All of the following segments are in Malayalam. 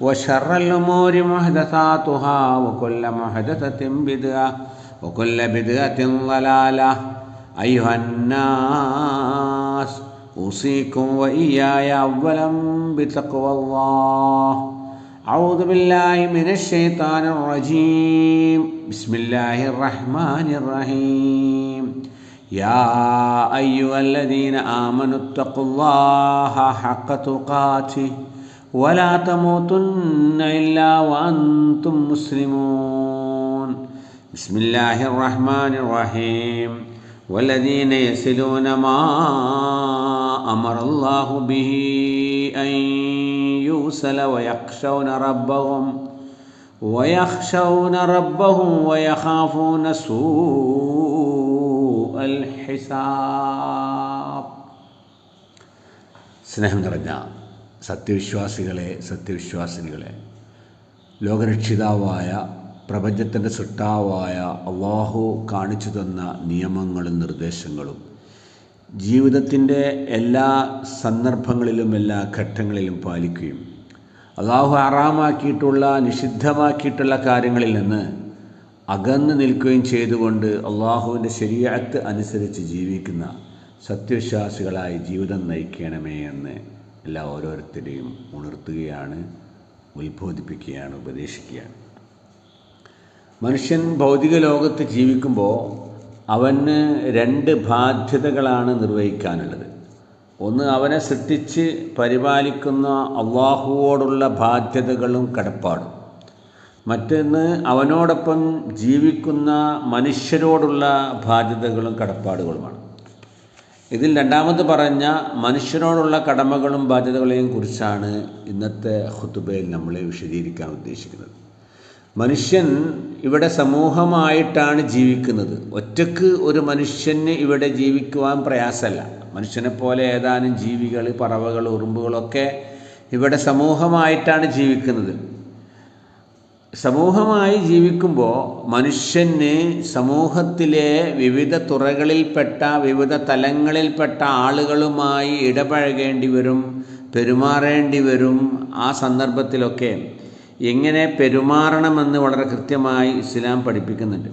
وشر الأمور محدثاتها وكل محدثة بدعة وكل بدعة ضلالة. أيها الناس أوصيكم وإياي أولا بتقوى الله. أعوذ بالله من الشيطان الرجيم. بسم الله الرحمن الرحيم. يا أيها الذين آمنوا اتقوا الله حق تقاته. ولا تموتن إلا وأنتم مسلمون. بسم الله الرحمن الرحيم. والذين يصلون ما أمر الله به أن يوصل ويخشون ربهم ويخشون ربهم ويخافون سوء الحساب. سنهم نردنا സത്യവിശ്വാസികളെ സത്യവിശ്വാസിനികളെ. ലോകരക്ഷിതാവായ പ്രപഞ്ചത്തിന്റെ സൃഷ്ടാവായ അള്ളാഹു കാണിച്ചു തന്ന നിയമങ്ങളും നിർദ്ദേശങ്ങളും ജീവിതത്തിന്റെ എല്ലാ സന്ദർഭങ്ങളിലും എല്ലാ ഘട്ടങ്ങളിലും പാലിക്കുകയും അള്ളാഹു ആറാമാക്കിയിട്ടുള്ള നിഷിദ്ധമാക്കിയിട്ടുള്ള കാര്യങ്ങളിൽ നിന്ന് അകന്നു നിൽക്കുകയും ചെയ്തുകൊണ്ട് അള്ളാഹുവിന്റെ ശരീരത്ത് അനുസരിച്ച് ജീവിക്കുന്ന സത്യവിശ്വാസികളായി ജീവിതം നയിക്കണമേ എന്ന് എല്ലാ ഓരോരുത്തരെയും ഉണർത്തുകയാണ് ഉത്ബോധിപ്പിക്കുകയാണ് ഉപദേശിക്കുകയാണ്. മനുഷ്യൻ ഭൗതിക ലോകത്ത് ജീവിക്കുമ്പോൾ അവന് രണ്ട് ബാധ്യതകളാണ് നിർവഹിക്കാനുള്ളത്. ഒന്ന് അവനെ സൃഷ്ടിച്ച് പരിപാലിക്കുന്ന അള്ളാഹുവോടുള്ള ബാധ്യതകളും കടപ്പാടും. മറ്റൊന്ന് അവനോടൊപ്പം ജീവിക്കുന്ന മനുഷ്യരോടുള്ള ബാധ്യതകളും കടപ്പാടുകളുമാണ്. ഇതിൽ രണ്ടാമത് പറഞ്ഞ മനുഷ്യനോടുള്ള കടമകളും ബാധ്യതകളെയും കുറിച്ചാണ് ഇന്നത്തെ ഹുത്തുബയിൽ നമ്മളെ വിശദീകരിക്കാൻ ഉദ്ദേശിക്കുന്നത്. മനുഷ്യൻ ഇവിടെ സമൂഹമായിട്ടാണ് ജീവിക്കുന്നത്. ഒറ്റയ്ക്ക് ഒരു മനുഷ്യന് ഇവിടെ ജീവിക്കുവാൻ പ്രയാസമല്ല. മനുഷ്യനെ പോലെ ഏതാനും ജീവികൾ പറവകൾ ഉറുമ്പുകളൊക്കെ ഇവിടെ സമൂഹമായിട്ടാണ് ജീവിക്കുന്നത്. സമൂഹമായി ജീവിക്കുമ്പോൾ മനുഷ്യന് സമൂഹത്തിലെ വിവിധ തുറകളിൽപ്പെട്ട വിവിധ തലങ്ങളിൽപ്പെട്ട ആളുകളുമായി ഇടപഴകേണ്ടി വരും പെരുമാറേണ്ടി വരും ആ സന്ദർഭത്തിലൊക്കെ എങ്ങനെ പെരുമാറണമെന്ന് വളരെ കൃത്യമായി ഇസ്ലാം പഠിപ്പിക്കുന്നുണ്ട്.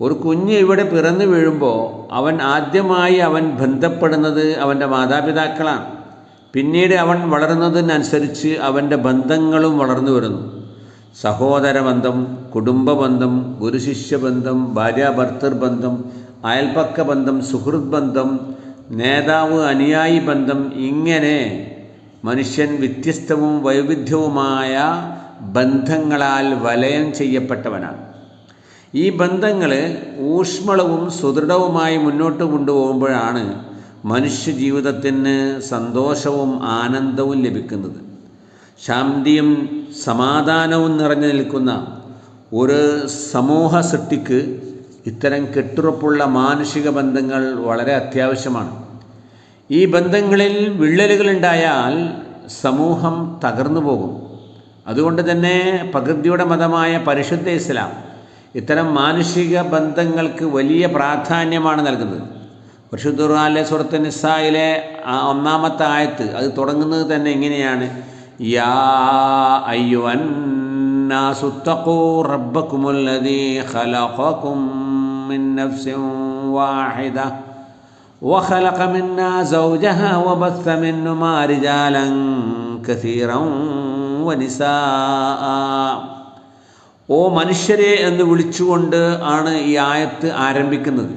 ഒരു കുഞ്ഞ് ഇവിടെ പിറന്നു വീഴുമ്പോൾ അവൻ ആദ്യമായി അവൻ ബന്ധപ്പെടുന്നത് അവന്റെ മാതാപിതാക്കളാണ്. പിന്നീട് അവൻ വളരുന്നതിനനുസരിച്ച് അവന്റെ ബന്ധങ്ങളും വളർന്നു വരുന്നു. സഹോദര കുടുംബബന്ധം കുടുംബ ബന്ധം ഗുരുശിഷ്യ ബന്ധം ഭാര്യാഭർത്തൃ ബന്ധം അയൽപ്പക്ക ബന്ധം സുഹൃത് ബന്ധം നേതാവ് അനുയായി ബന്ധം ഇങ്ങനെ മനുഷ്യൻ വ്യത്യസ്തവും വൈവിധ്യവുമായ ബന്ധങ്ങളാൽ വലയം ചെയ്യപ്പെട്ടവനാണ്. ഈ ബന്ധങ്ങൾ ഊഷ്മളവും സുദൃഢവുമായി മുന്നോട്ട് കൊണ്ടുപോകുമ്പോഴാണ് മനുഷ്യ ജീവിതത്തിന് സന്തോഷവും ആനന്ദവും ലഭിക്കുന്നത്. ശാന്തിയും സമാധാനവും നിറഞ്ഞു നിൽക്കുന്ന ഒരു സമൂഹ സൃഷ്ടിക്ക് ഇത്തരം കെട്ടുറപ്പുള്ള മാനുഷിക ബന്ധങ്ങൾ വളരെ അത്യാവശ്യമാണ്. ഈ ബന്ധങ്ങളിൽ വിള്ളലുകൾ ഉണ്ടായാൽ സമൂഹം തകർന്നു പോകും. അതുകൊണ്ട് തന്നെ പ്രകൃതിയുടെ മതമായ പരിശുദ്ധ ഇസ്ലാം ഇത്തരം മാനുഷിക ബന്ധങ്ങൾക്ക് വലിയ പ്രാധാന്യമാണ് നൽകുന്നത്. പരിശുദ്ധ സുഹൃത്ത് നിസായിലെ ആ ഒന്നാമത്തെ ആയത്ത് അത് തുടങ്ങുന്നത് തന്നെ ഇങ്ങനെയാണ് യാ അയ്യുവൻ الناس اتقوا ربكم الذي خلقكم من نفس واحدة وخلق منها زوجها وبث منهما رجالا كثيرا ونساء ഓ മനുഷ്യരെ എന്ന് വിളിച്ചുകൊണ്ട് ആണ് ഈ ആയത്ത് ആരംഭിക്കുന്നത്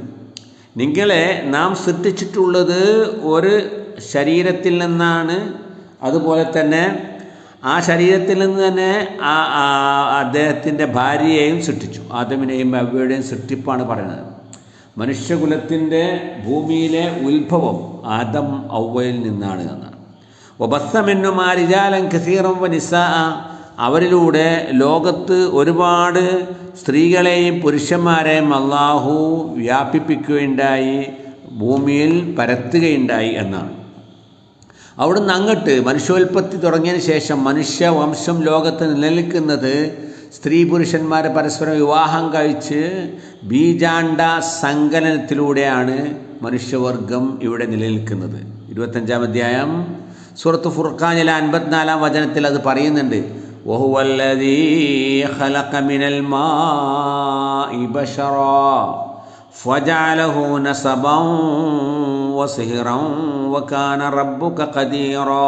നിങ്ങളെ നാം സൃഷ്ടിച്ചിട്ടുള്ളത് ഒരു ശരീരത്തിൽ നിന്നാണ് അതുപോലെ തന്നെ ആ ശരീരത്തിൽ നിന്ന് തന്നെ ആ അദ്ദേഹത്തിന്റെ ഭാര്യയെയും സൃഷ്ടിച്ചു. ആദമിനെയും അവയുടെയും സൃഷ്ടിപ്പാണ് പറയുന്നത്. മനുഷ്യകുലത്തിന്റെ ഭൂമിയിലെ ഉത്ഭവം ആദം ഔവയിൽ നിന്നാണ് എന്നാണ്. ഒബസ്സമെന്നുമാരിജാലം കസീറം വനിസ അവരിലൂടെ ലോകത്ത് ഒരുപാട് സ്ത്രീകളെയും പുരുഷന്മാരെയും അള്ളാഹു വ്യാപിപ്പിക്കുകയുണ്ടായി ഭൂമിയിൽ പരത്തുകയുണ്ടായി എന്നാണ്. അവിടുന്ന് അങ്ങട്ട് മനുഷ്യോൽപത്തി തുടങ്ങിയതിന് ശേഷം മനുഷ്യവംശം ലോകത്ത് നിലനിൽക്കുന്നത് സ്ത്രീ പുരുഷന്മാരെ പരസ്പരം വിവാഹം കഴിച്ച് ബീജാണ്ട സങ്കലനത്തിലൂടെയാണ് മനുഷ്യവർഗം ഇവിടെ നിലനിൽക്കുന്നത്. ഇരുപത്തഞ്ചാം അധ്യായം. സൂറത്ത് ഫുർഖാനിലെ അൻപത്തിനാലാം വചനത്തിൽ അത് പറയുന്നുണ്ട്. ഖലഖ വസിഹിറം വക്കാന റബ്ബുക കദീറോ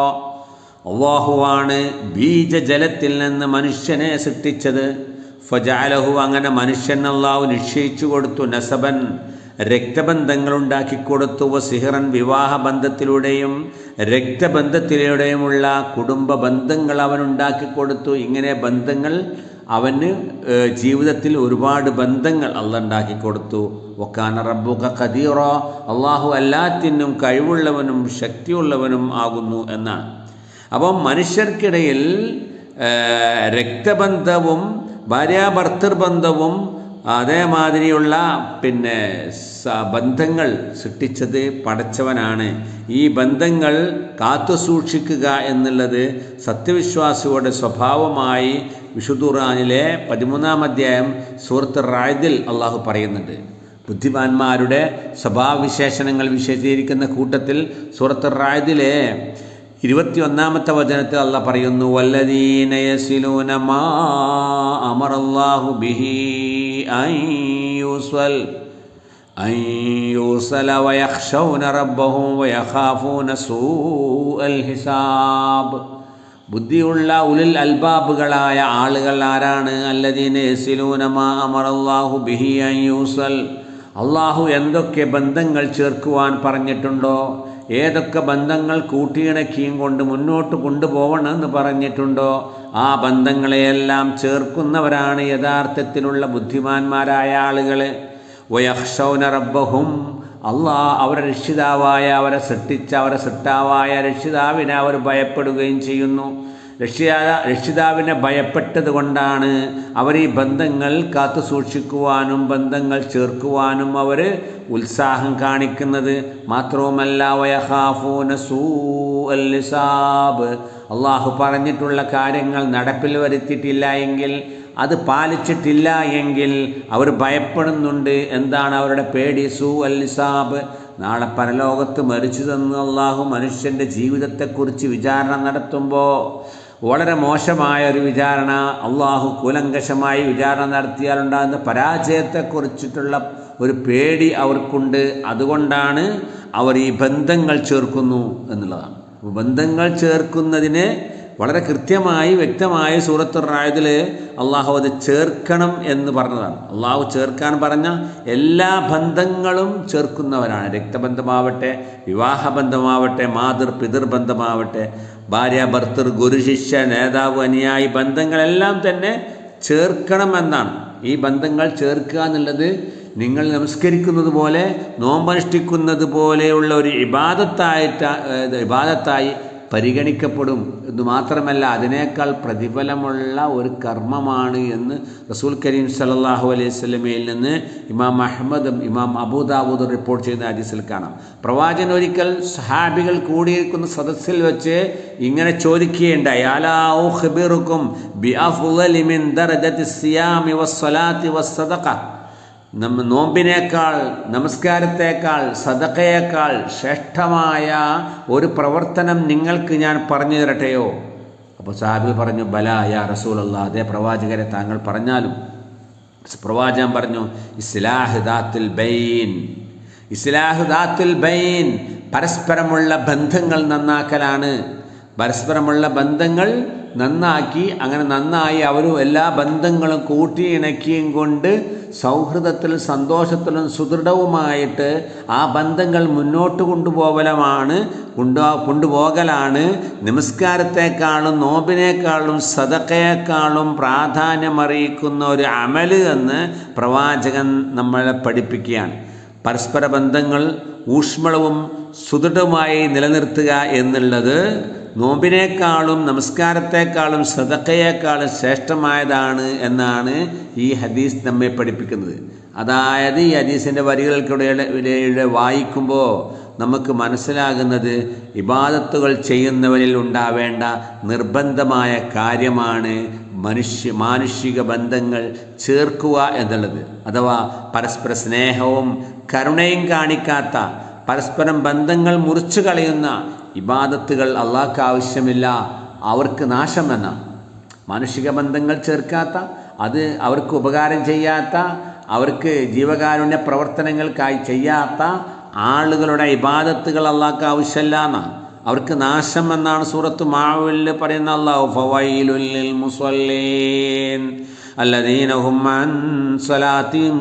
അള്ളാഹുവാണ് ബീജജലത്തിൽ നിന്ന് മനുഷ്യനെ സൃഷ്ടിച്ചത്. ഫജാലഹു അങ്ങനെ മനുഷ്യൻ അള്ളാഹു നിശ്ചയിച്ചു കൊടുത്തു നസബൻ രക്തബന്ധങ്ങളുണ്ടാക്കി കൊടുത്തു സിഹിറൻ വിവാഹബന്ധത്തിലൂടെയും രക്തബന്ധത്തിലൂടെയുമുള്ള കുടുംബ ബന്ധങ്ങൾ അവൻണ്ടാക്കി കൊടുത്തു ഇങ്ങനെ ബന്ധങ്ങൾ അവന് ജീവിതത്തിൽ ഒരുപാട് ബന്ധങ്ങൾ അള്ള ഉണ്ടാക്കി കൊടുത്തു. ഒക്കാന റബ്ബുക കതീറോ അള്ളാഹു എല്ലാത്തിനും കഴിവുള്ളവനും ശക്തിയുള്ളവനും ആകുന്നു എന്നാണ്. അപ്പം മനുഷ്യർക്കിടയിൽ രക്തബന്ധവും ഭാര്യാഭർത്തൃ ബന്ധവും അതേമാതിരിയുള്ള പിന്നെ ബന്ധങ്ങൾ സൃഷ്ടിച്ചത് പടച്ചവനാണ്. ഈ ബന്ധങ്ങൾ കാത്തു സൂക്ഷിക്കുക എന്നുള്ളത് സത്യവിശ്വാസിയുടെ സ്വഭാവമായി വിഷുദുറാനിലെ പതിമൂന്നാം അധ്യായം സുഹൃത്ത് റായദിൽ അള്ളാഹു പറയുന്നുണ്ട്. ബുദ്ധിമാന്മാരുടെ സ്വഭാവവിശേഷണങ്ങൾ വിശദീകരിക്കുന്ന കൂട്ടത്തിൽ സൂറത്ത് റായദിലെ ഇരുപത്തിയൊന്നാമത്തെ വചനത്തിൽ അല്ല പറയുന്നു വല്ലദീനയസിലൂനമാ അമറല്ലാഹു ബിഹി യൂസ്വൽ യൂസല ويخشون റബ്ബഹും വയഖാഫൂന سوء ഹിസാബ് ബുദ്ധിയുള്ള ഉലിൽ അൽബാബുകളായ ആളുകൾ ആരാണ്? അല്ലദീന യസിലൂന മാ അമറല്ലാഹു ബിഹി യൂസൽ. അള്ളാഹു എന്തൊക്കെ ബന്ധങ്ങൾ ചേർക്കുവാൻ പറഞ്ഞിട്ടുണ്ടോ? ഏതൊക്കെ ബന്ധങ്ങൾ കൂട്ടിയിണക്കിയും കൊണ്ട് മുന്നോട്ട് കൊണ്ടുപോകണമെന്ന് പറഞ്ഞിട്ടുണ്ടോ? ആ ബന്ധങ്ങളെയെല്ലാം ചേർക്കുന്നവരാണ് യഥാർത്ഥത്തിലുള്ള ബുദ്ധിമാന്മാരായ ആളുകൾ വയഹ്ഷൗന റബ്ബഹും അള്ളാ അവരെ രക്ഷിതാവായ അവരെ സൃഷ്ടിച്ച അവരെ സൃഷ്ടാവായ രക്ഷിതാവിനെ അവർ ഭയപ്പെടുകയും ചെയ്യുന്നു. രക്ഷിതാ രക്ഷിതാവിനെ ഭയപ്പെട്ടത് കൊണ്ടാണ് അവർ ഈ ബന്ധങ്ങൾ കാത്തു സൂക്ഷിക്കുവാനും ബന്ധങ്ങൾ ചേർക്കുവാനും അവർ ഉത്സാഹം കാണിക്കുന്നത്. മാത്രവുമല്ല അള്ളാഹു പറഞ്ഞിട്ടുള്ള കാര്യങ്ങൾ നടപ്പിൽ വരുത്തിയിട്ടില്ല എങ്കിൽ അത് പാലിച്ചിട്ടില്ല എങ്കിൽ അവർ ഭയപ്പെടുന്നുണ്ട്. എന്താണ് അവരുടെ പേടി? സൂ അല്ലിസാബ് നാളെ പരലോകത്ത് മരിച്ചു തന്നു അള്ളാഹു മനുഷ്യന്റെ ജീവിതത്തെക്കുറിച്ച് വിചാരണ നടത്തുമ്പോൾ വളരെ മോശമായ ഒരു വിചാരണ അള്ളാഹു കൂലങ്കശമായി വിചാരണ നടത്തിയാലുണ്ടാകുന്ന പരാജയത്തെക്കുറിച്ചിട്ടുള്ള ഒരു പേടി അവർക്കുണ്ട്. അതുകൊണ്ടാണ് അവർ ഈ ബന്ധങ്ങൾ ചേർക്കുന്നു എന്നുള്ളതാണ്. ബന്ധങ്ങൾ ചേർക്കുന്നതിന് വളരെ കൃത്യമായി വ്യക്തമായി സൂറത്ത് റായതിൽ അള്ളാഹു അത് ചേർക്കണം എന്ന് പറഞ്ഞതാണ്. അള്ളാഹു ചേർക്കാൻ പറഞ്ഞ എല്ലാ ബന്ധങ്ങളും ചേർക്കുന്നവരാണ്. രക്തബന്ധമാവട്ടെ വിവാഹബന്ധമാവട്ടെ മാതൃ പിതൃബന്ധമാവട്ടെ ഭാര്യ ഭർത്തർ ഗുരു ശിഷ്യ നേതാവ് അനുയായി ബന്ധങ്ങളെല്ലാം തന്നെ ചേർക്കണമെന്നാണ്. ഈ ബന്ധങ്ങൾ ചേർക്കുക എന്നുള്ളത് നിങ്ങൾ നമസ്കരിക്കുന്നത് പോലെ നോമ്പനുഷ്ഠിക്കുന്നത് പോലെയുള്ള ഒരു ഇബാദത്തായിട്ട് ഇബാദത്തായി പരിഗണിക്കപ്പെടും എന്ന് മാത്രമല്ല അതിനേക്കാൾ പ്രതിഫലമുള്ള ഒരു കർമ്മമാണ് എന്ന് റസൂൽ കരീം സല്ലല്ലാഹു അലൈഹി സ്വലമയിൽ നിന്ന് ഇമാം അഹമ്മദും ഇമാം അബൂദാബൂദും റിപ്പോർട്ട് ചെയ്യുന്ന ഹദീസിൽ കാണാം. പ്രവാചകൻ ഒരിക്കൽ സഹാബികൾ കൂടിയിരിക്കുന്ന സദസ്സിൽ വെച്ച് ഇങ്ങനെ ചോദിക്കുകയുണ്ടായി നമ്മ നോമ്പിനേക്കാൾ നമസ്കാരത്തേക്കാൾ സദക്കയേക്കാൾ ശ്രേഷ്ഠമായ ഒരു പ്രവർത്തനം നിങ്ങൾക്ക് ഞാൻ പറഞ്ഞു തരട്ടെയോ? അപ്പോൾ സാഹിബ് പറഞ്ഞു ബല യാ റസൂലല്ല. അതേ പ്രവാചകരെ താങ്കൾ പറഞ്ഞാലും പ്രവാചകൻ പറഞ്ഞു ഇസ്ലാഹുദാത്തുൽ ബൈൻ. ഇസ്ലാഹുദാത്തുൽ ബൈൻ പരസ്പരമുള്ള ബന്ധങ്ങൾ നന്നാക്കലാണ്. പരസ്പരമുള്ള ബന്ധങ്ങൾ നന്നാക്കി അങ്ങനെ നന്നായി അവരും എല്ലാ ബന്ധങ്ങളും കൂട്ടിയിണക്കിയും കൊണ്ട് സൗഹൃദത്തിലും സന്തോഷത്തിലും സുദൃഢവുമായിട്ട് ആ ബന്ധങ്ങൾ മുന്നോട്ട് കൊണ്ടുപോകലമാണ് കൊണ്ടു കൊണ്ടുപോകലാണ്. നമസ്കാരത്തെക്കാളും നോമ്പിനേക്കാളും സതക്കയേക്കാളും പ്രാധാന്യമറിയിക്കുന്ന ഒരു അമൽ എന്ന് പ്രവാചകൻ നമ്മളെ പഠിപ്പിക്കുകയാണ്. പരസ്പര ബന്ധങ്ങൾ ഊഷ്മളവും സുദൃഢമായി നിലനിർത്തുക എന്നുള്ളത് നോമ്പിനേക്കാളും നമസ്കാരത്തെക്കാളും ശ്രദ്ധക്കയേക്കാളും ശ്രേഷ്ഠമായതാണ് എന്നാണ് ഈ ഹദീസ് നമ്മെ പഠിപ്പിക്കുന്നത്. അതായത് ഈ ഹദീസിന്റെ വരികൾക്കിടയിലെ വായിക്കുമ്പോൾ നമുക്ക് മനസ്സിലാകുന്നത് ഇബാദത്തുകൾ ചെയ്യുന്നവരിൽ ഉണ്ടാവേണ്ട നിർബന്ധമായ കാര്യമാണ് മനുഷ്യ മാനുഷിക ബന്ധങ്ങൾ ചേർക്കുക എന്നുള്ളത്. അഥവാ പരസ്പര സ്നേഹവും കരുണയും കാണിക്കാത്ത പരസ്പരം ബന്ധങ്ങൾ മുറിച്ചു കളയുന്ന ഇബാദത്തുകൾ അള്ളാഹ്ക്ക് ആവശ്യമില്ല അവർക്ക് നാശം എന്ന മാനുഷിക ബന്ധങ്ങൾ ചേർക്കാത്ത അത് അവർക്ക് ഉപകാരം ചെയ്യാത്ത അവർക്ക് ജീവകാരുണ്യ പ്രവർത്തനങ്ങൾക്കായി ചെയ്യാത്ത ആളുകളുടെ ഇബാദത്തുകൾ അള്ളാഹ്ക്ക് ആവശ്യമില്ല എന്നാണ് അവർക്ക് നാശം എന്നാണ് സൂറത്ത് മാവിൽ പറയുന്ന അള്ളാഹു ഫവൈലുൽ മുസല്ലീൻ അല്ലദീനഹും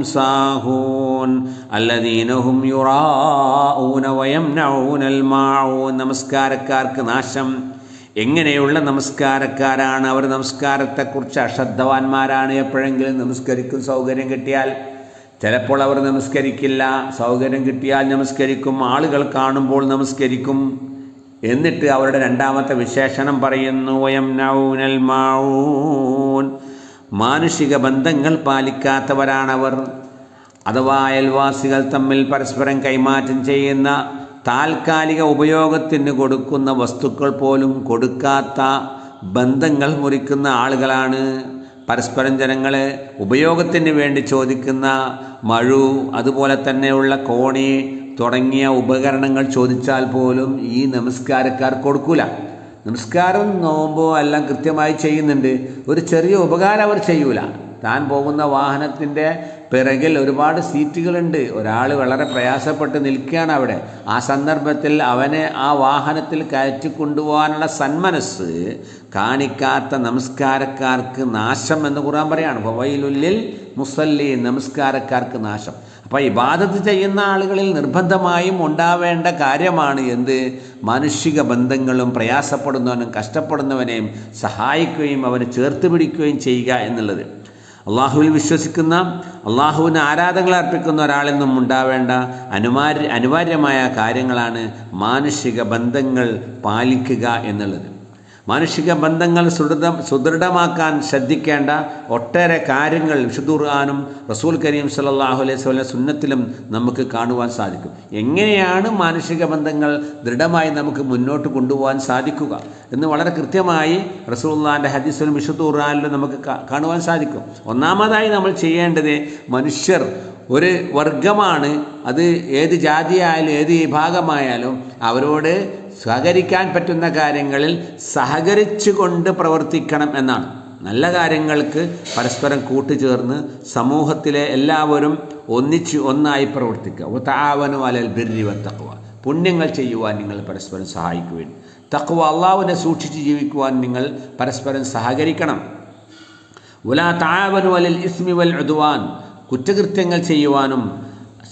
സാഹൂൻ അല്ലദീനഹും യുറാഊന വയംനഊനൽ മാഊൻ നമസ്കാരക്കാർക്ക് നാശം. എങ്ങനെയുള്ള നമസ്കാരക്കാരാണ്? അവർ നമസ്കാരത്തെക്കുറിച്ച് അശ്രദ്ധവാന്മാരാണ് എപ്പോഴെങ്കിലും. നമസ്കരിക്കും സൗകര്യം കിട്ടിയാൽ ചിലപ്പോൾ അവർ നമസ്കരിക്കില്ല. സൗകര്യം കിട്ടിയാൽ നമസ്കരിക്കും. ആളുകൾ കാണുമ്പോൾ നമസ്കരിക്കും. എന്നിട്ട് അവരുടെ രണ്ടാമത്തെ വിശേഷണം പറയുന്നു വയം നൗനൽ മാവൂൻ മാനുഷിക ബന്ധങ്ങൾ പാലിക്കാത്തവരാണവർ. അഥവാ അയൽവാസികൾ തമ്മിൽ പരസ്പരം കൈമാറ്റം ചെയ്യുന്ന താൽക്കാലിക ഉപയോഗത്തിന് കൊടുക്കുന്ന വസ്തുക്കൾ പോലും കൊടുക്കാത്ത ബന്ധങ്ങൾ മുറിക്കുന്ന ആളുകളാണ്. പരസ്പരം ജനങ്ങൾ ഉപയോഗത്തിന് വേണ്ടി ചോദിക്കുന്ന മഴു അതുപോലെ തന്നെയുള്ള കോണി തുടങ്ങിയ ഉപകരണങ്ങൾ ചോദിച്ചാൽ പോലും ഈ നമസ്കാരക്കാർ കൊടുക്കൂല. നമസ്കാരം നോമ്പോ എല്ലാം കൃത്യമായി ചെയ്യുന്നുണ്ട്. ഒരു ചെറിയ ഉപകാരം അവർ ചെയ്യൂല. താൻ പോകുന്ന വാഹനത്തിന്റെ പിറകിൽ ഒരുപാട് സീറ്റുകളുണ്ട്. ഒരാൾ വളരെ പ്രയാസപ്പെട്ട് നിൽക്കുകയാണ് അവിടെ. ആ സന്ദർഭത്തിൽ അവനെ ആ വാഹനത്തിൽ കയറ്റി കൊണ്ടുപോകാനുള്ള സന്മനസ് കാണിക്കാത്ത നമസ്കാരക്കാർക്ക് നാശം എന്ന് ഖുറാൻ പറയാണ്. വവയിലുള്ളിൽ മുസല്ലി നമസ്കാരക്കാർക്ക് നാശം. അപ്പോൾ ഇബാദത്ത് ചെയ്യുന്ന ആളുകളിൽ നിർബന്ധമായും ഉണ്ടാവേണ്ട കാര്യമാണ് എന്ത്? മാനുഷിക ബന്ധങ്ങളും പ്രയാസപ്പെടുന്നവനും കഷ്ടപ്പെടുന്നവനെയും സഹായിക്കുകയും അവനെ ചേർത്ത് പിടിക്കുകയും ചെയ്യുക എന്നുള്ളത്. അള്ളാഹുവിൽ വിശ്വസിക്കുന്ന അള്ളാഹുവിന് ആരാധനകൾ അർപ്പിക്കുന്ന ഒരാളിൽ നിന്നും ഉണ്ടാവേണ്ട അനുമാര്യ അനിവാര്യമായ കാര്യങ്ങളാണ് മാനുഷിക ബന്ധങ്ങൾ പാലിക്കുക എന്നുള്ളത്. മാനുഷിക ബന്ധങ്ങൾ സുദൃഢ സുദൃഢമാക്കാൻ ശ്രദ്ധിക്കേണ്ട ഒട്ടേറെ കാര്യങ്ങൾ വിശുദ്ധ ഖുർആാനും റസൂൽ കരീം സല്ലാഹു അലൈഹി സ്വലം സുന്നത്തിലും നമുക്ക് കാണുവാൻ സാധിക്കും. എങ്ങനെയാണ് മാനുഷിക ബന്ധങ്ങൾ ദൃഢമായി നമുക്ക് മുന്നോട്ട് കൊണ്ടുപോകാൻ സാധിക്കുക എന്ന് വളരെ കൃത്യമായി റസൂള്ളാന്റെ ഹദീസിലും വിശുദ്ധ ഖുർആാനിലും നമുക്ക് കാണുവാൻ സാധിക്കും. ഒന്നാമതായി നമ്മൾ ചെയ്യേണ്ടത് മനുഷ്യർ ഒരു വർഗമാണ്. അത് ഏത് ജാതിയായാലും ഏത് വിഭാഗമായാലും അവരോട് സഹകരിക്കാൻ പറ്റുന്ന കാര്യങ്ങളിൽ സഹകരിച്ചു കൊണ്ട് പ്രവർത്തിക്കണം എന്നാണ്. നല്ല കാര്യങ്ങൾക്ക് പരസ്പരം കൂട്ടുചേർന്ന് സമൂഹത്തിലെ എല്ലാവരും ഒന്നിച്ച് ഒന്നായി പ്രവർത്തിക്കുക. താവനു അലൽ ബിർരി തക്കുവ പുണ്യങ്ങൾ ചെയ്യുവാൻ നിങ്ങൾ പരസ്പരം സഹായിക്കുവാൻ. തക്കുവ അള്ളാവിനെ സൂക്ഷിച്ച് ജീവിക്കുവാൻ നിങ്ങൾ പരസ്പരം സഹകരിക്കണം. ഉലാ താവനു അലൽ ഇസ്മി വൽ ഉദ്വാൻ. കുറ്റകൃത്യങ്ങൾ ചെയ്യുവാനും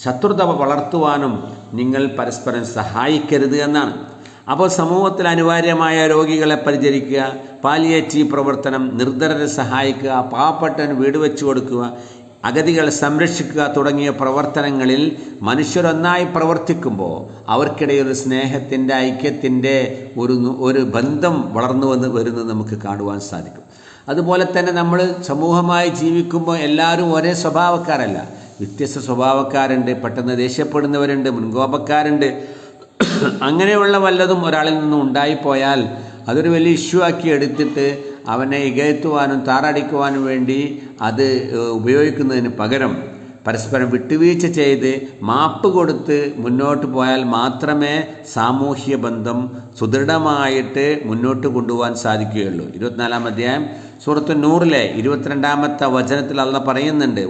ശത്രുത വളർത്തുവാനും നിങ്ങൾ പരസ്പരം സഹായിക്കരുത് എന്നാണ്. അപ്പോൾ സമൂഹത്തിൽ അനിവാര്യമായ രോഗികളെ പരിചരിക്കുക പാലിയേറ്റീവ് പ്രവർത്തനം നിർദ്ധരരെ സഹായിക്കുക പാവപ്പെട്ടവന് വീട് വെച്ചു കൊടുക്കുക അഗതികൾ സംരക്ഷിക്കുക തുടങ്ങിയ പ്രവർത്തനങ്ങളിൽ മനുഷ്യരൊന്നായി പ്രവർത്തിക്കുമ്പോൾ അവർക്കിടയിൽ ഒരു സ്നേഹത്തിന്റെ ഐക്യത്തിന്റെ ഒരു ഒരു ബന്ധം വളർന്നു വന്ന് വരുന്നത് നമുക്ക് കാണുവാൻ സാധിക്കും. അതുപോലെ തന്നെ നമ്മൾ സമൂഹമായി ജീവിക്കുമ്പോൾ എല്ലാവരും ഒരേ സ്വഭാവക്കാരല്ല. വ്യത്യസ്ത സ്വഭാവക്കാരുണ്ട് പെട്ടെന്ന് ദേഷ്യപ്പെടുന്നവരുണ്ട് മുൻകോപക്കാരുണ്ട്. അങ്ങനെയുള്ള വല്ലതും ഒരാളിൽ നിന്നും ഉണ്ടായിപ്പോയാൽ അതൊരു വലിയ ഇഷ്യൂ ആക്കി എടുത്തിട്ട് അവനെ ഇകയത്തുവാനും താറടിക്കുവാനും വേണ്ടി അത് ഉപയോഗിക്കുന്നതിന് പകരം പരസ്പരം വിട്ടുവീഴ്ച ചെയ്ത് മാപ്പ് കൊടുത്ത് മുന്നോട്ട് പോയാൽ മാത്രമേ സാമൂഹ്യ ബന്ധം സുദൃഢമായിട്ട് മുന്നോട്ട് കൊണ്ടുപോകാൻ സാധിക്കുകയുള്ളൂ. ഇരുപത്തിനാലാം അധ്യായം സൂറത്ത് നൂറിലെ ഇരുപത്തിരണ്ടാമത്തെ വചനത്തിൽ അല്ല പറയുന്നുണ്ട്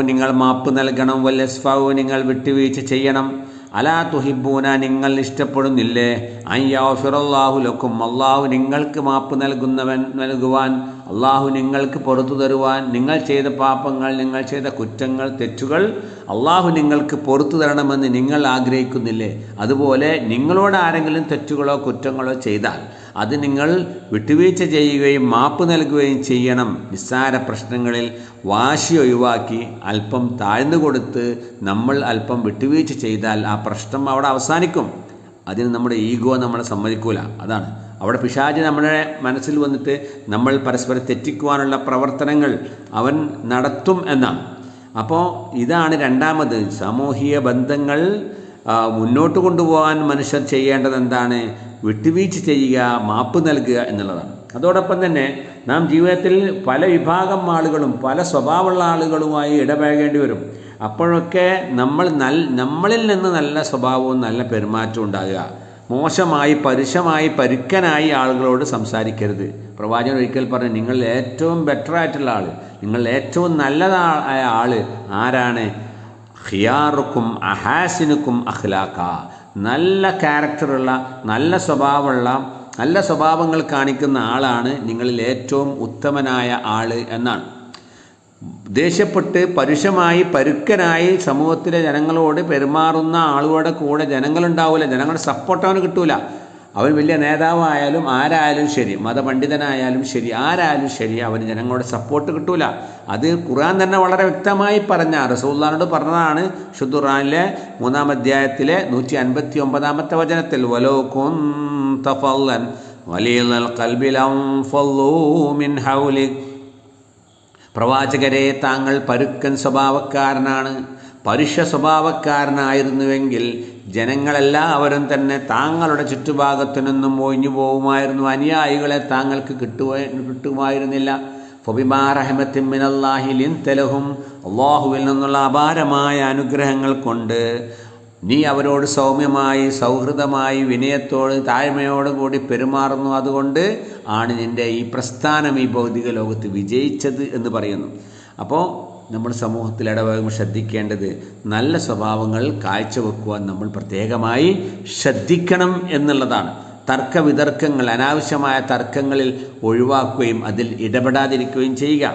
നിങ്ങൾ മാപ്പ് നൽകണം വല്യസ്ഫാവു നിങ്ങൾ വിട്ടുവീഴ്ച ചെയ്യണം. അലാ തുഹിബൂന നിങ്ങൾ ഇഷ്ടപ്പെടുന്നില്ലേ? അയ്യാഫിറല്ലാഹുലക്കും അള്ളാഹു നിങ്ങൾക്ക് മാപ്പ് നൽകുന്നവൻ നൽകുവാൻ അള്ളാഹു നിങ്ങൾക്ക് പുറത്തു തരുവാൻ നിങ്ങൾ ചെയ്ത പാപങ്ങൾ നിങ്ങൾ ചെയ്ത കുറ്റങ്ങൾ തെറ്റുകൾ അള്ളാഹു നിങ്ങൾക്ക് പുറത്തു തരണമെന്ന് നിങ്ങൾ ആഗ്രഹിക്കുന്നില്ലേ? അതുപോലെ നിങ്ങളോട് ആരെങ്കിലും തെറ്റുകളോ കുറ്റങ്ങളോ ചെയ്താൽ അത് നിങ്ങൾ വിട്ടുവീഴ്ച ചെയ്യുകയും മാപ്പ് നൽകുകയും ചെയ്യണം. നിസ്സാര പ്രശ്നങ്ങളിൽ വാശി ഒഴിവാക്കി അല്പം താഴ്ന്നു കൊടുത്ത് നമ്മൾ അല്പം വിട്ടുവീഴ്ച ചെയ്താൽ ആ പ്രശ്നം അവിടെ അവസാനിക്കും. അതിന് നമ്മുടെ ഈഗോ നമ്മളെ സമ്മതിക്കൂല. അതാണ് അവിടെ പിശാജ് നമ്മുടെ മനസ്സിൽ വന്നിട്ട് നമ്മൾ പരസ്പരം തെറ്റിക്കുവാനുള്ള പ്രവർത്തനങ്ങൾ അവൻ നടത്തും എന്നാണ്. അപ്പോൾ ഇതാണ് രണ്ടാമത് സാമൂഹിക ബന്ധങ്ങൾ മുന്നോട്ട് കൊണ്ടുപോകാൻ മനുഷ്യർ ചെയ്യേണ്ടത് എന്താണ്? വിട്ടുവീഴ്ച ചെയ്യുക മാപ്പ് നൽകുക എന്നുള്ളതാണ്. അതോടൊപ്പം തന്നെ നാം ജീവിതത്തിൽ പല വിഭാഗം ആളുകളും പല സ്വഭാവമുള്ള ആളുകളുമായി ഇടപഴകേണ്ടി വരും. അപ്പോഴൊക്കെ നമ്മൾ നൽ നമ്മളിൽ നിന്ന് നല്ല സ്വഭാവവും നല്ല പെരുമാറ്റവും ഉണ്ടാകുക. മോശമായി പരുഷമായി പരുക്കനായി ആളുകളോട് സംസാരിക്കരുത്. പ്രവാചകൻ ഒരിക്കൽ പറഞ്ഞു നിങ്ങൾ ഏറ്റവും ബെറ്റർ ആയിട്ടുള്ള ആൾ നിങ്ങൾ ഏറ്റവും നല്ലതായ ആൾ ആരാണ്? ഹിയാറുക്കും അഹാസിനുക്കും അഖ്ലാക്ക നല്ല ക്യാരക്ടറുള്ള നല്ല സ്വഭാവമുള്ള നല്ല സ്വഭാവങ്ങൾ കാണിക്കുന്ന ആളാണ് നിങ്ങളിൽ ഏറ്റവും ഉത്തമനായ ആൾ എന്നാണ്. ദേഷ്യപ്പെട്ട് പരുഷമായി പരുക്കനായി സമൂഹത്തിലെ ജനങ്ങളോട് പെരുമാറുന്ന ആളുകളുടെ കൂടെ ജനങ്ങളുണ്ടാവില്ല ജനങ്ങളുടെ സപ്പോർട്ട് അവന് കിട്ടൂല. അവൻ വലിയ നേതാവായാലും ആരായാലും ശരി മതപണ്ഡിതനായാലും ശരി ആരായാലും ശരി അവന് ജനങ്ങളുടെ സപ്പോർട്ട് കിട്ടൂല. അത് ഖുറാൻ തന്നെ വളരെ വ്യക്തമായി പറഞ്ഞ റസൂല്ലാനോട് പറഞ്ഞതാണ് ഷുദുറാനിലെ മൂന്നാം അധ്യായത്തിലെ നൂറ്റി അൻപത്തി ഒമ്പതാമത്തെ വചനത്തിൽ വലോ കുന്തഫല്ലൻ വലിയ കൽബിലം മിൻ ഹൗലിക് പ്രവാചകരെ താങ്കൾ പരുക്കൻ സ്വഭാവക്കാരനാണ്. പരുഷ സ്വഭാവക്കാരനായിരുന്നുവെങ്കിൽ ജനങ്ങളെല്ലാവരും തന്നെ താങ്കളുടെ ചുറ്റുഭാഗത്തു നിന്നും ഒഴിഞ്ഞു പോകുമായിരുന്നു. അനുയായികളെ താങ്കൾക്ക് കിട്ടുക കിട്ടുമായിരുന്നില്ല. ഫൊബിമാറഹമത്തിമിനല്ലാഹിലിൻ തെലഹും അള്ളാഹുവിൽ നിന്നുള്ള അപാരമായ അനുഗ്രഹങ്ങൾ കൊണ്ട് നീ അവരോട് സൗമ്യമായി സൗഹൃദമായി വിനയത്തോട് താഴ്മയോട് കൂടി പെരുമാറുന്നു. അതുകൊണ്ട് ആണ് നിന്റെ ഈ പ്രസ്ഥാനം ഈ ഭൗതിക ലോകത്ത് വിജയിച്ചത് എന്ന് പറയുന്നു. അപ്പോൾ നമ്മൾ സമൂഹത്തിൽ ഇടപഴകുമ്പോൾ ശ്രദ്ധിക്കേണ്ടത് നല്ല സ്വഭാവങ്ങൾ കാഴ്ചവെക്കുവാൻ നമ്മൾ പ്രത്യേകമായി ശ്രദ്ധിക്കണം എന്നുള്ളതാണ്. തർക്ക വിതർക്കങ്ങൾ അനാവശ്യമായ തർക്കങ്ങളിൽ ഒഴിവാക്കുകയും അതിൽ ഇടപെടാതിരിക്കുകയും ചെയ്യുക.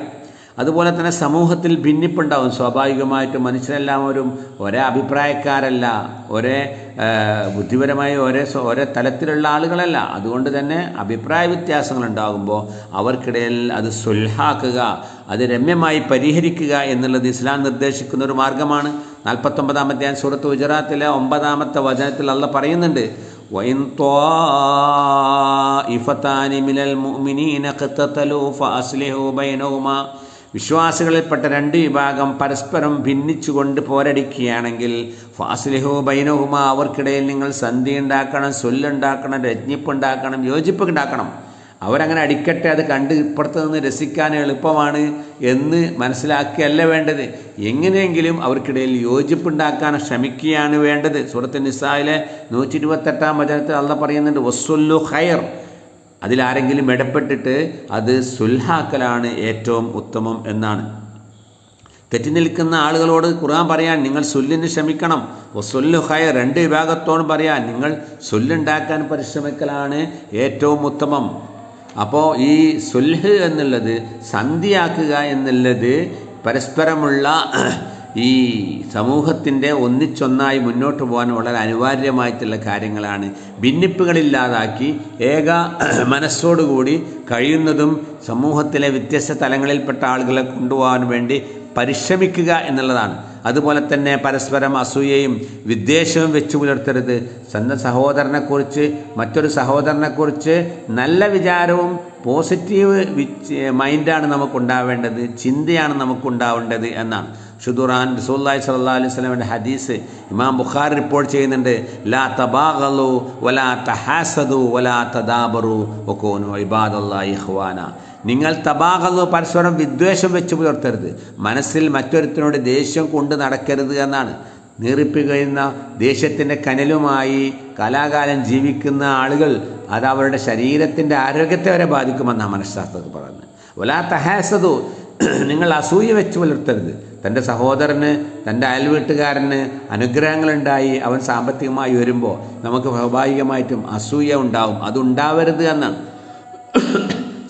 അതുപോലെ തന്നെ സമൂഹത്തിൽ ഭിന്നിപ്പുണ്ടാവും സ്വാഭാവികമായിട്ടും മനുഷ്യരെല്ലാവരും ഒരേ അഭിപ്രായക്കാരല്ല ഒരേ ബുദ്ധിപരമായി ഒരേ ഒരേ തലത്തിലുള്ള ആളുകളല്ല അതുകൊണ്ട് തന്നെ അഭിപ്രായ വ്യത്യാസങ്ങൾ ഉണ്ടാകുമ്പോൾ അവർക്കിടയിൽ അത് സുൽഹാക്കുക അത് രമ്യമായി പരിഹരിക്കുക എന്നുള്ളത് ഇസ്ലാം നിർദ്ദേശിക്കുന്ന ഒരു മാർഗമാണ് നാൽപ്പത്തൊമ്പതാമത്തെ സൂറത്ത് ഗുജറാത്തിലെ ഒമ്പതാമത്തെ വചനത്തിൽ അള്ള പറയുന്നുണ്ട് وإن طائفتان من المؤمنين اقتتلوا فأصلحوا بينهما വിശ്വാസികളിൽപ്പെട്ട രണ്ട് വിഭാഗം പരസ്പരം ഭിന്നിച്ചുകൊണ്ട് പോരടിക്കുകയാണെങ്കിൽ ഫാസ്ലിഹു ബൈനഹുമ അവർക്കിടയിൽ നിങ്ങൾ സന്ധി ഉണ്ടാക്കണം സൊല്ലുണ്ടാക്കണം യോജിപ്പ് ഉണ്ടാക്കണം അവരങ്ങനെ അടിക്കട്ടെ അത് കണ്ട് ഇപ്പുറത്ത് നിന്ന് രസിക്കാൻ എളുപ്പമാണ് എന്ന് മനസ്സിലാക്കിയല്ല വേണ്ടത്. എങ്ങനെയെങ്കിലും അവർക്കിടയിൽ യോജിപ്പുണ്ടാക്കാൻ ശ്രമിക്കുകയാണ് വേണ്ടത്. സൂറത്ത് നിസായിലെ നൂറ്റി ഇരുപത്തെട്ടാം വചനത്തിൽ അള്ള പറയുന്നുണ്ട് വസ്വല്ലു ഖയർ അതിലാരെങ്കിലും ഇടപെട്ടിട്ട് അത് സുൽഹാക്കലാണ് ഏറ്റവും ഉത്തമം എന്നാണ്. തെറ്റി നിൽക്കുന്ന ആളുകളോട് ഖുർആൻ പറയാൻ നിങ്ങൾ സുല്ലിന് ശ്രമിക്കണം. ഒസുല്ലു ഹയ രണ്ട് വിഭാഗത്തോടും പറയാൻ നിങ്ങൾ സുല്ലുണ്ടാക്കാൻ പരിശ്രമിക്കലാണ് ഏറ്റവും ഉത്തമം. അപ്പോൾ ഈ സുൽഹ് എന്നുള്ളത് സന്ധിയാക്കുക എന്നുള്ളത് പരസ്പരമുള്ള ഈ സമൂഹത്തിന്റെ ഒന്നിച്ചൊന്നായി മുന്നോട്ട് പോകാൻ വളരെ അനിവാര്യമായിട്ടുള്ള കാര്യങ്ങളാണ്. ഭിന്നിപ്പുകളില്ലാതാക്കി ഏക മനസ്സോടുകൂടി കഴിയുന്നതും സമൂഹത്തിലെ വ്യത്യസ്ത തലങ്ങളിൽപ്പെട്ട ആളുകളെ കൊണ്ടുപോകാൻ വേണ്ടി പരിശ്രമിക്കുക എന്നുള്ളതാണ്. അതുപോലെ തന്നെ പരസ്പരം അസൂയയും വിദ്വേഷവും വെച്ചു പുലർത്തരുത്. സ്വന്തം സഹോദരനെക്കുറിച്ച് മറ്റൊരു സഹോദരനെക്കുറിച്ച് നല്ല വിചാരവും പോസിറ്റീവ് മൈൻഡാണ് നമുക്കുണ്ടാവേണ്ടത് ചിന്തയാണ് നമുക്കുണ്ടാവേണ്ടത് എന്നാണ്. ഷുദുറാൻ റസൂല്ലായി സല്ലാ അലൈഹി സ്വലമിന്റെ ഹദീസ് ഇമാം ബുഖാർ റിപ്പോർട്ട് ചെയ്യുന്നുണ്ട് ലാ തബാഗലു വലാ തഹാസദു വലാ തദാബറു ഒക്കോനു ഇബാദല്ലാഹി ഇഖ്വാന. നിങ്ങൾ തബാഗലു പരസ്പരം വിദ്വേഷം വെച്ച് പുലർത്തരുത്. മനസ്സിൽ മറ്റൊരുത്തിനോട് ദേഷ്യം കൊണ്ട് നടക്കരുത് എന്നാണ്. നീറിപ്പി കഴിയുന്ന ദേഷ്യത്തിന്റെ കനലുമായി കലാകാലം ജീവിക്കുന്ന ആളുകൾ അത് അവരുടെ ശരീരത്തിന്റെ ആരോഗ്യത്തെ വരെ ബാധിക്കുമെന്നാണ് മനഃശാസ്ത്രത്തിൽ പറയുന്നത്. വലാ തഹാസതു നിങ്ങൾ അസൂയ വെച്ച് പുലർത്തരുത്. തന്റെ സഹോദരന് തന്റെ അയൽവീട്ടുകാരന് അനുഗ്രഹങ്ങളുണ്ടായി അവൻ സാമ്പത്തികമായി വരുമ്പോൾ നമുക്ക് സ്വാഭാവികമായിട്ടും അസൂയ ഉണ്ടാവും. അതുണ്ടാവരുത് എന്നാണ്.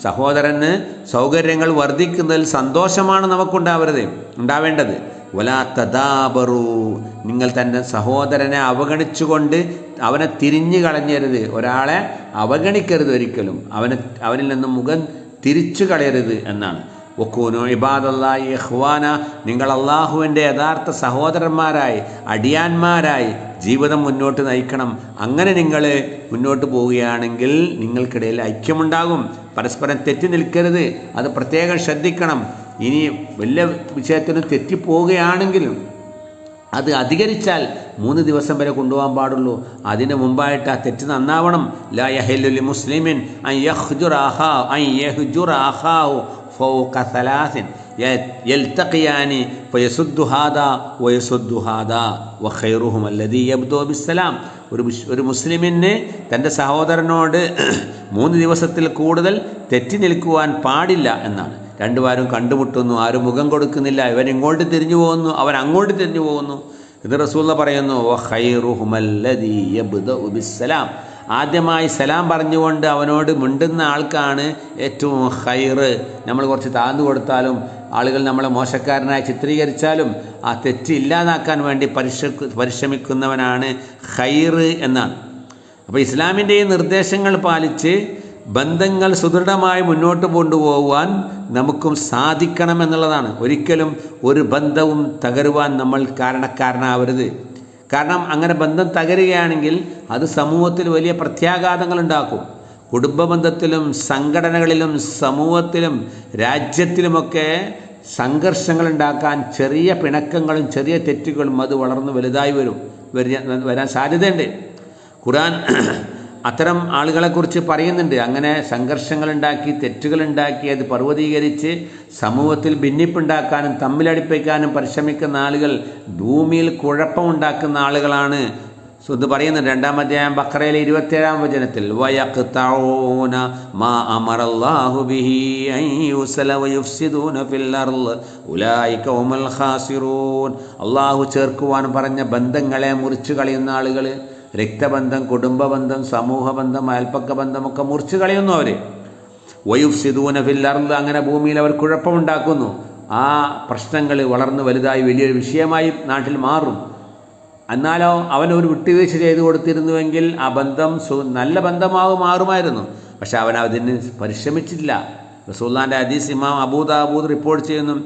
സഹോദരന് സൗകര്യങ്ങൾ വർദ്ധിക്കുന്നതിൽ സന്തോഷമാണ് നമുക്കുണ്ടാവരുത്. ഉണ്ടാവേണ്ടത്. വലാ തദാബറു. നിങ്ങൾ തന്റെ സഹോദരനെ അവഗണിച്ചുകൊണ്ട് അവനെ തിരിഞ്ഞു കളഞ്ഞരുത്. ഒരാളെ അവഗണിക്കരുത് ഒരിക്കലും. അവനെ അവനിൽ നിന്ന് മുഖം തിരിച്ചു കളയരുത് എന്നാണ്. ഒക്കൂനു ഇബാദല്ലായി ഇഹ്വാന നിങ്ങൾ അള്ളാഹുവിന്റെ യഥാർത്ഥ സഹോദരന്മാരായി അടിയാന്മാരായി ജീവിതം മുന്നോട്ട് നയിക്കണം. അങ്ങനെ നിങ്ങൾ മുന്നോട്ട് പോവുകയാണെങ്കിൽ നിങ്ങൾക്കിടയിൽ ഐക്യമുണ്ടാകും. പരസ്പരം തെറ്റി നിൽക്കരുത്. അത് പ്രത്യേകം ശ്രദ്ധിക്കണം. ഇനി വലിയ വിഷയത്തിന് തെറ്റിപ്പോവുകയാണെങ്കിലും അത് അധികരിച്ചാൽ മൂന്ന് ദിവസം വരെ കൊണ്ടുപോകാൻ പാടുള്ളൂ. അതിന് മുമ്പായിട്ട് ആ തെറ്റ് നന്നാവണം. ലാ യഹലുലി മുസ്ലിമിൻ ഐ യഹ്ജുർ ആഹാ ഐ യഹ്ജുർ فوق ثلاث يلتقيان فيسد هذا ويسد هذا وخيرهم الذي يبدو بالسلام ഒരു ഒരു മുസ്ലിമിന് തൻ്റെ സഹോദരനോട് മൂന്ന് ദിവസത്തിൽ കൂടുതൽ തെറ്റി നിൽക്കുവാൻ പാടില്ല എന്നാണ് രണ്ടുപേരും കണ്ടുമുട്ടുന്നു ആരും മുഖം കൊടുക്കുന്നില്ല ഇവൻ ഇങ്ങോട്ട് തിരിഞ്ഞു പോകുന്നു അവൻ അങ്ങോട്ട് തിരിഞ്ഞു പോകുന്നു ഇത് റസൂല്ല പറയുന്നു ബിസ്സലാം ആദ്യമായി സലാം പറഞ്ഞുകൊണ്ട് അവനോട് മിണ്ടുന്ന ആൾക്കാണ് ഏറ്റവും ഹൈറ് നമ്മൾ കുറച്ച് താഴ്ന്നു കൊടുത്താലും ആളുകൾ നമ്മളെ മോശക്കാരനായി ചിത്രീകരിച്ചാലും ആ തെറ്റ് ഇല്ലാതാക്കാൻ വേണ്ടി പരിശ്ര പരിശ്രമിക്കുന്നവനാണ് ഹൈറ് എന്നാണ്. അപ്പോൾ ഇസ്ലാമിന്റെ ഈ നിർദ്ദേശങ്ങൾ പാലിച്ച് ബന്ധങ്ങൾ സുദൃഢമായി മുന്നോട്ട് കൊണ്ടുപോകുവാൻ നമുക്കും സാധിക്കണം എന്നുള്ളതാണ്. ഒരിക്കലും ഒരു ബന്ധവും തകരുവാൻ നമ്മൾ കാരണക്കാരനാവരുത്. കാരണം അങ്ങനെ ബന്ധം തകരുകയാണെങ്കിൽ അത് സമൂഹത്തിൽ വലിയ പ്രത്യാഘാതങ്ങൾ ഉണ്ടാക്കും. കുടുംബ ബന്ധത്തിലും സംഘടനകളിലും സമൂഹത്തിലും രാജ്യത്തിലുമൊക്കെ സംഘർഷങ്ങൾ ഉണ്ടാക്കാൻ ചെറിയ പിണക്കങ്ങളും ചെറിയ തെറ്റുകളും അത് വളർന്ന് വലുതായി വരും. വരാൻ സാധ്യതയുണ്ട്. ഖുർആൻ അത്തരം ആളുകളെക്കുറിച്ച് പറയുന്നുണ്ട്. അങ്ങനെ സംഘർഷങ്ങളുണ്ടാക്കി തെറ്റുകളുണ്ടാക്കി അത് പർവതീകരിച്ച് സമൂഹത്തിൽ ഭിന്നിപ്പുണ്ടാക്കാനും തമ്മിലടിപ്പിക്കാനും പരിശ്രമിക്കുന്ന ആളുകൾ ഭൂമിയിൽ കുഴപ്പമുണ്ടാക്കുന്ന ആളുകളാണ്. ഇത് പറയുന്നുണ്ട്. രണ്ടാം അധ്യായം ബക്രയിലെ ഇരുപത്തിയേഴാം വചനത്തിൽ അള്ളാഹു ചേർക്കുവാൻ പറഞ്ഞ ബന്ധങ്ങളെ മുറിച്ചു കളയുന്ന ആളുകൾ രക്തബന്ധം കുടുംബബന്ധം സമൂഹബന്ധം അയൽപ്പക്ക ബന്ധമൊക്കെ മുറിച്ചു കളയുന്നു അവർ വയുഫ് സിദൂന അർൾ അങ്ങനെ ഭൂമിയിൽ അവർ കുഴപ്പമുണ്ടാക്കുന്നു. ആ പ്രശ്നങ്ങൾ വളർന്ന് വലുതായി വലിയൊരു വിഷയമായി നാട്ടിൽ മാറും. എന്നാലോ അവൻ ഒരു വിട്ടുവീഴ്ച ചെയ്തു കൊടുത്തിരുന്നുവെങ്കിൽ ആ ബന്ധം സു നല്ല ബന്ധമാവും മാറുമായിരുന്നു. പക്ഷെ അവൻ അതിന് പരിശ്രമിച്ചില്ല റസൂല്ലാന്റെ അദീസ് ഇമാം അബൂദാബൂദ് റിപ്പോർട്ട് ചെയ്യുന്നു.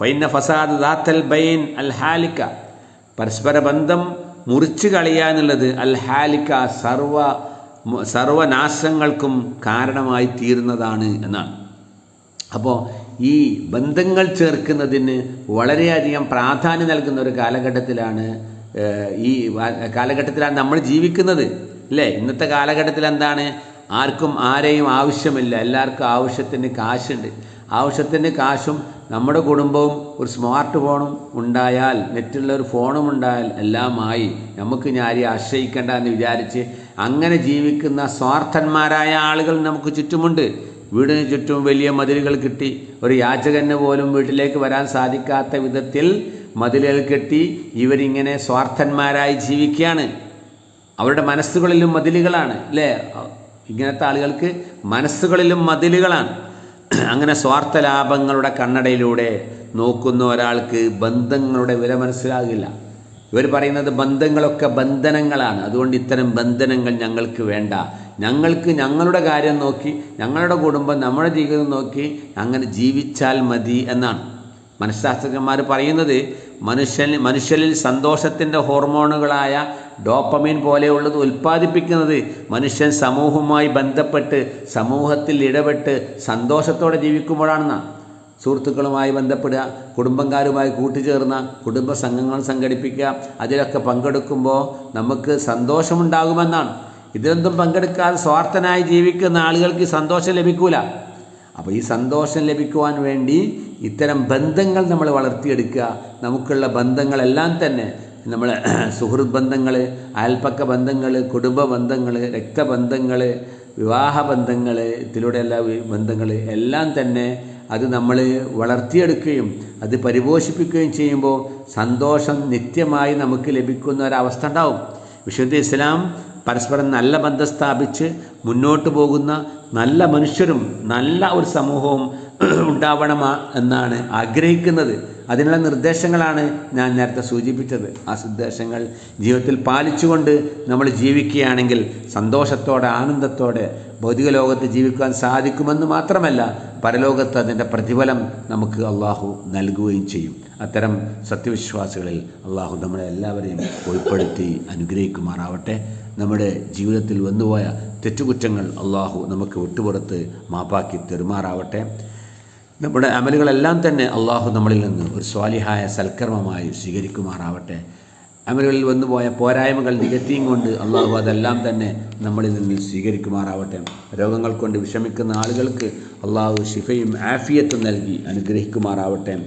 ഫൈന ഫസാദ് ദാത്തൽ ബൈൻ അൽ ഹാലിക്ക. പരസ്പര ബന്ധം മുറിച്ചു കളയുക എന്നുള്ളത് അൽ ഹാലിക്ക സർവ സർവനാശങ്ങൾക്കും കാരണമായി തീരുന്നതാണ് എന്നാണ്. അപ്പോൾ ഈ ബന്ധങ്ങൾ ചേർക്കുന്നതിന് വളരെയധികം പ്രാധാന്യം നൽകുന്ന ഒരു കാലഘട്ടത്തിലാണ് ഈ കാലഘട്ടത്തിലാണ് നമ്മൾ ജീവിക്കുന്നത്. അല്ലേ ഇന്നത്തെ കാലഘട്ടത്തിൽ എന്താണ് ആർക്കും ആരെയും ആവശ്യമില്ല. എല്ലാവർക്കും ആവശ്യത്തിന് കാശുണ്ട്. ആവശ്യത്തിന് കാശും നമ്മുടെ കുടുംബവും ഒരു സ്മാർട്ട് ഫോണും ഉണ്ടായാൽ നെറ്റുള്ള ഒരു ഫോണും ഉണ്ടായാൽ എല്ലാമായി നമുക്ക് ഞാൻ ആശ്രയിക്കേണ്ട എന്ന് വിചാരിച്ച് അങ്ങനെ ജീവിക്കുന്ന സ്വാർത്ഥന്മാരായ ആളുകൾ നമുക്ക് ചുറ്റുമുണ്ട്. വീടിന് ചുറ്റും വലിയ മതിലുകൾ കിട്ടി ഒരു യാചകന് പോലും വീട്ടിലേക്ക് വരാൻ സാധിക്കാത്ത വിധത്തിൽ മതിലുകൾ കെട്ടി ഇവരിങ്ങനെ സ്വാർത്ഥന്മാരായി ജീവിക്കുകയാണ്. അവരുടെ മനസ്സുകളിലും മതിലുകളാണ് അല്ലേ? ഇങ്ങനത്തെ ആളുകൾക്ക് മനസ്സുകളിലും മതിലുകളാണ്. അങ്ങനെ സ്വാർത്ഥ ലാഭങ്ങളുടെ കണ്ണടയിലൂടെ നോക്കുന്ന ഒരാൾക്ക് ബന്ധങ്ങളുടെ വില മനസ്സിലാകില്ല. ഇവർ പറയുന്നത് ബന്ധങ്ങളൊക്കെ ബന്ധനങ്ങളാണ്. അതുകൊണ്ട് ഇത്തരം ബന്ധനങ്ങൾ ഞങ്ങൾക്ക് വേണ്ട. ഞങ്ങൾക്ക് ഞങ്ങളുടെ കാര്യം നോക്കി ഞങ്ങളുടെ കുടുംബം നമ്മുടെ ജീവിതം നോക്കി അങ്ങനെ ജീവിച്ചാൽ മതി എന്നാണ്. മനഃശാസ്ത്രജ്ഞന്മാർ പറയുന്നത് മനുഷ്യൻ മനുഷ്യരിൽ സന്തോഷത്തിന്റെ ഹോർമോണുകളായ ഡോപ്പമീൻ പോലെയുള്ളത് ഉൽപ്പാദിപ്പിക്കുന്നത് മനുഷ്യൻ സമൂഹവുമായി ബന്ധപ്പെട്ട് സമൂഹത്തിൽ ഇടപെട്ട് സന്തോഷത്തോടെ ജീവിക്കുമ്പോഴാണെന്നാണ് സുഹൃത്തുക്കളുമായി ബന്ധപ്പെടുക കുടുംബക്കാരുമായി കൂട്ടുചേർന്ന കുടുംബ സംഘങ്ങൾ സംഘടിപ്പിക്കുക അതിലൊക്കെ പങ്കെടുക്കുമ്പോൾ നമുക്ക് സന്തോഷമുണ്ടാകുമെന്നാണ്. ഇതിലൊന്നും പങ്കെടുക്കാതെ സ്വാർത്ഥനായി ജീവിക്കുന്ന ആളുകൾക്ക് സന്തോഷം ലഭിക്കൂല. അപ്പോൾ ഈ സന്തോഷം ലഭിക്കുവാൻ വേണ്ടി ഇത്തരം ബന്ധങ്ങൾ നമ്മൾ വളർത്തിയെടുക്കുക. നമുക്കുള്ള ബന്ധങ്ങളെല്ലാം തന്നെ നമ്മൾ സുഹൃത് ബന്ധങ്ങൾ അയൽപ്പക്ക ബന്ധങ്ങൾ കുടുംബ ബന്ധങ്ങൾ രക്തബന്ധങ്ങൾ വിവാഹ ബന്ധങ്ങൾ ഇതിലൂടെയുള്ള ബന്ധങ്ങൾ എല്ലാം തന്നെ അത് നമ്മൾ വളർത്തിയെടുക്കുകയും അത് പരിപോഷിപ്പിക്കുകയും ചെയ്യുമ്പോൾ സന്തോഷം നിത്യമായി നമുക്ക് ലഭിക്കുന്ന ഒരവസ്ഥ ഉണ്ടാവും. വിശുദ്ധ ഇസ്ലാം പരസ്പരം നല്ല ബന്ധം സ്ഥാപിച്ച് മുന്നോട്ട് പോകുന്ന നല്ല മനുഷ്യരും നല്ല ഒരു സമൂഹവും ഉണ്ടാവണമാ എന്നാണ് ആഗ്രഹിക്കുന്നത്. അതിനുള്ള നിർദ്ദേശങ്ങളാണ് ഞാൻ നേരത്തെ സൂചിപ്പിച്ചത്. ആ നിർദ്ദേശങ്ങൾ ജീവിതത്തിൽ പാലിച്ചുകൊണ്ട് നമ്മൾ ജീവിക്കുകയാണെങ്കിൽ സന്തോഷത്തോടെ ആനന്ദത്തോടെ ഭൗതിക ലോകത്ത് ജീവിക്കാൻ സാധിക്കുമെന്ന് മാത്രമല്ല പരലോകത്ത് അതിന്റെ പ്രതിഫലം നമുക്ക് അള്ളാഹു നൽകുകയും ചെയ്യും. അത്തരം സത്യവിശ്വാസികളിൽ അള്ളാഹു നമ്മളെ എല്ലാവരെയും ഉൾപ്പെടുത്തി അനുഗ്രഹിക്കുമാറാവട്ടെ. നമ്മുടെ ജീവിതത്തിൽ വന്നുപോയ തെറ്റുകുറ്റങ്ങൾ അള്ളാഹു നമുക്ക് വിട്ടുപുറത്ത് മാപ്പാക്കി തെരുമാറാവട്ടെ. നമ്മുടെ അമലുകളെല്ലാം തന്നെ അള്ളാഹു നമ്മളിൽ നിന്ന് ഒരു സ്വാലിഹായ സൽക്കർമ്മമായി സ്വീകരിക്കുമാറാവട്ടെ. അമലുകളിൽ വന്നുപോയ പോരായ്മകൾ നികത്തിയും കൊണ്ട് അള്ളാഹു അതെല്ലാം തന്നെ നമ്മളിൽ നിന്ന് സ്വീകരിക്കുമാറാവട്ടെ. രോഗങ്ങൾ കൊണ്ട് വിഷമിക്കുന്ന ആളുകൾക്ക് അള്ളാഹു ഷിഫയും ആഫിയത്തും നൽകി അനുഗ്രഹിക്കുമാറാവട്ടെ.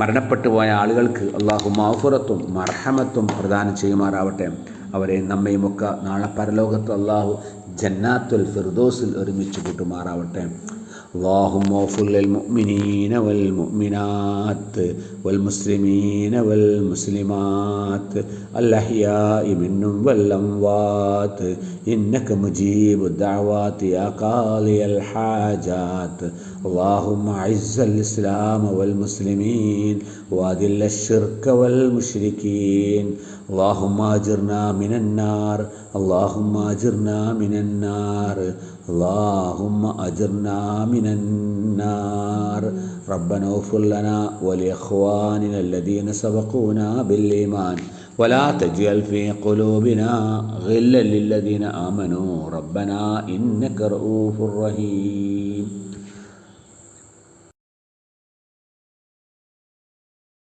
മരണപ്പെട്ടു പോയ ആളുകൾക്ക് അള്ളാഹു മാഫുറത്തും മർഹമത്തും പ്രദാനം ചെയ്യുമാറാവട്ടെ. അവരെ നമ്മയുമൊക്കെ നാളെ പരലോകത്ത് അള്ളാഹു ജന്നാത്തുൽ ഫിർദോസിൽ ഒരുമിച്ച് കൂട്ടുമാറാവട്ടെ اللهم اغفر للمؤمنين والمؤمنات والمسلمين والمسلمات الأحياء منهم والأموات إنك مجيب الدعوات يا قاضي الحاجات اللهم أعز الإسلام والمسلمين وأذل الشرك والمشركين. اللهم أجرنا من النار. اللهم أجرنا من النار. اللهم أجرنا من النار. ربنا اغفر لنا ولإخواننا الذين سبقونا بالإيمان. ولا تجعل في قلوبنا غلا للذين آمنوا. ربنا إنك رؤوف رحيم.